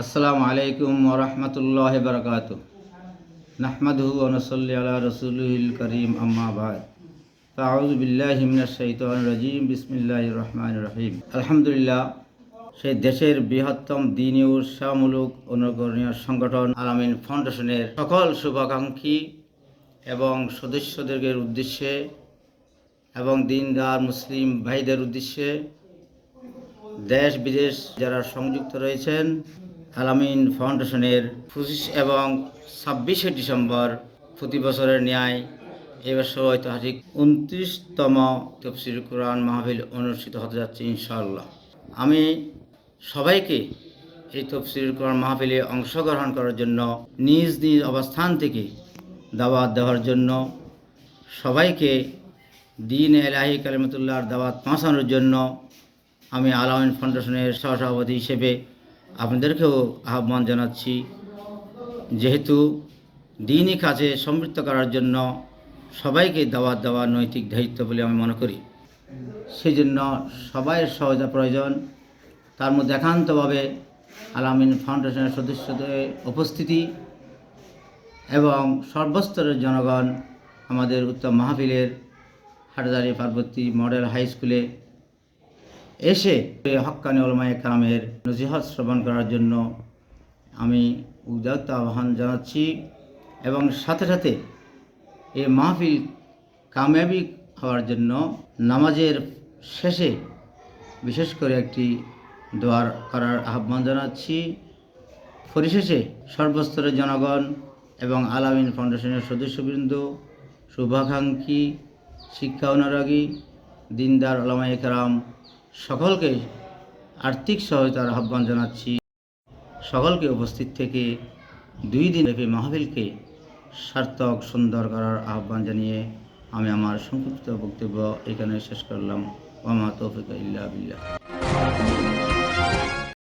আসসালামু আলাইকুম ওরহমতুল্লাহ বরকাত নাহমাদহু ওনসল্লি আলা রসুলহিল করিম, আম্মা বাদ। ফাউজ বিল্লাহ হিমিনাশাইতান রাজিম বিসমিল্লাহ রহমান রহিম। আলহামদুলিল্লাহ সেই দেশের বৃহত্তম দিনী উৎসাহমূলক অনুকরণীয় সংগঠন আলামিন ফাউন্ডেশনের সকল শুভাকাঙ্ক্ষী এবং সদস্যদের উদ্দেশ্যে এবং দিনদার মুসলিম ভাইদের উদ্দেশ্যে দেশ বিদেশ যারা সংযুক্ত রয়েছেন আলামিন ফাউন্ডেশনের পঁচিশ এবং ছাব্বিশে ডিসেম্বর প্রতি বছরের ন্যায় এবছর ঐতিহাসিক উনত্রিশতম তফসির কোরআন মাহফিল অনুষ্ঠিত হতে যাচ্ছে ইনশাআল্লাহ। আমি সবাইকে এই তফসির কোরআন মাহফিলে অংশগ্রহণ করার জন্য নিজ নিজ অবস্থান থেকে দাওয়াত দেওয়ার জন্য সবাইকে দিন এলাহি কালিমতুল্লাহর দাওয়াত পৌঁছানোর জন্য আমি আলামিন ফাউন্ডেশনের সহসভাপতি হিসেবে আপনাদেরকেও আহ্বান জানাচ্ছি, যেহেতু দিনই কাজে সমৃদ্ধ করার জন্য সবাইকে দাওয়াত দেওয়া নৈতিক দায়িত্ব বলে আমি মনে করি। সেই জন্য সবাইয়ের সহযোগিতা প্রয়োজন। তার মধ্যে একান্তভাবে আলামিন ফাউন্ডেশনের সদস্যদের উপস্থিতি এবং সর্বস্তরের জনগণ আমাদের উত্তম মাহফিলের হাটদারি পার্বতী মডেল হাই স্কুলে এসে হক্কানি ওলমায় কামের নজিহত শ্রবণ করার জন্য আমি উদাত্ত আহ্বান জানাচ্ছি এবং সাথে সাথে এই মাহফিল কামিয়াবি হওয়ার জন্য নামাজের শেষে বিশেষ করে একটি দোয়ার করার আহ্বান জানাচ্ছি। পরিশেষে সর্বস্তরের জনগণ এবং আলামিন ফাউন্ডেশনের সদস্যবৃন্দ, শুভাকাঙ্ক্ষী, শিক্ষা অনুরাগী, দিনদার ওলামায়ে কেরাম সকলকে আর্থিক সহায়তার আহ্বান জানাচ্ছি। সকলকে উপস্থিত থেকে দুই দিন ব্যাপী মাহফিলকে সার্থক, সুন্দর করার আহ্বান জানিয়ে আমি আমার সংক্ষিপ্ত বক্তব্য এখানে শেষ করলাম। ওমা তৌফিক ইল্লা বিল্লাহ।